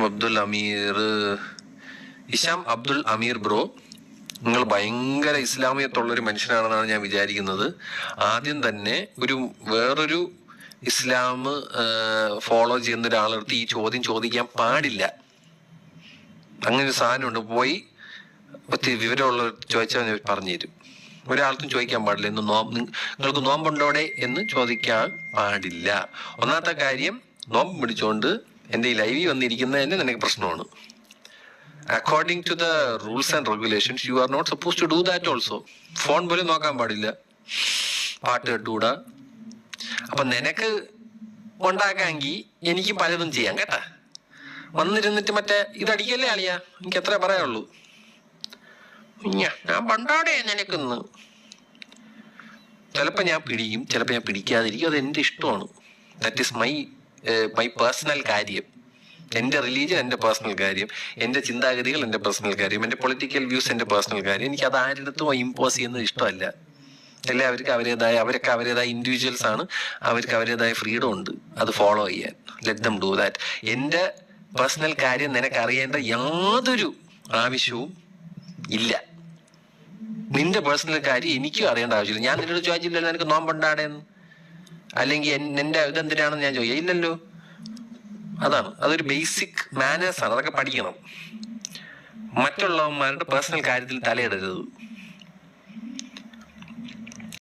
Abdul Ameer. Isham Abdul Ameer bro നിങ്ങൾ ഭയങ്കര ഇസ്ലാമിയത്തുള്ള ഒരു മനുഷ്യനാണെന്നാണ് ഞാൻ വിചാരിക്കുന്നത്. ആദ്യം തന്നെ ഒരു വേറൊരു ഇസ്ലാം ഫോളോ ചെയ്യുന്ന ഒരാളടുത്ത് ഈ ചോദ്യം ചോദിക്കാൻ പാടില്ല. അങ്ങനെ ഒരു സാധനമുണ്ട്. പോയി വിവരമുള്ള ചോദിച്ചാൽ പറഞ്ഞു തരും. ഒരാൾക്കും ചോദിക്കാൻ പാടില്ല. എന്ന് നോ നിങ്ങൾക്ക് നോമ്പുണ്ടോടെ എന്ന് ചോദിക്കാൻ പാടില്ല. ഒന്നാമത്തെ കാര്യം നോമ്പ് പിടിച്ചുകൊണ്ട് എന്റെ ഈ ലൈവിൽ തന്നെ നിനക്ക് പ്രശ്നമാണ്. According to the rules and regulations you are not suppose to do that also phone പോലും നോക്കാൻ പാടില്ല. പാട്ട് കേട്ടുകൂടാ അപ്പൊ നിനക്ക് ഉണ്ടാക്കാമെങ്കിൽ എനിക്ക് പലതും ചെയ്യാം കേട്ടാ. വന്നിരുന്നിട്ട് മറ്റേ ഇതടിക്കല്ലേ അളിയാ? എനിക്ക് എത്ര പറയാനുള്ളൂ. ഞ, ഞാൻ പണ്ടാടെ നിനക്കൊന്ന്. ചിലപ്പോൾ ഞാൻ പിടിക്കും ചിലപ്പോൾ ഞാൻ പിടിക്കാതിരിക്കും. അത് എന്റെ ഇഷ്ടമാണ്. That is my my personal കാര്യം. എന്റെ റിലീജിയൻ എന്റെ പേഴ്സണൽ കാര്യം. എന്റെ ചിന്താഗതികൾ എന്റെ പേഴ്സണൽ കാര്യം. എന്റെ പൊളിറ്റിക്കൽ വ്യൂസ് എന്റെ പേഴ്സണൽ കാര്യം. എനിക്ക് അത് ആരുടെ ഇമ്പോസ് ചെയ്യുന്നത് ഇഷ്ടമല്ല. എല്ലാവർക്കും അവരേതായ അവരൊക്കെ അവരേതായ ഇൻഡിവിജ്വൽസ് ആണ്. അവർക്ക് അവരേതായ ഫ്രീഡം ഉണ്ട്. അത് ഫോളോ ചെയ്യാൻ. ലെറ്റ് ദം ഡു ദാറ്റ് എന്റെ പേഴ്സണൽ കാര്യം നിനക്ക് അറിയേണ്ട യാതൊരു ആവശ്യവും ഇല്ല. നിന്റെ പേഴ്സണൽ കാര്യം എനിക്കും അറിയേണ്ട ആവശ്യമില്ല. ഞാൻ നിന്നോട് ചോദിച്ചില്ലല്ലോ നിനക്ക് നോമ്പുണ്ടാടേന്ന്? അല്ലെങ്കിൽ എന്റെ ഇതെന്തിനാണെന്ന് ഞാൻ ചോദിക്കാം. ഇല്ലല്ലോ. അതാണ്. അതൊരു ബേസിക് മാനേഴ്സാണ് അതൊക്കെ പഠിക്കണം. മറ്റുള്ളവന്മാരുടെ പേഴ്സണൽ കാര്യത്തിൽ തലയിടരുത്.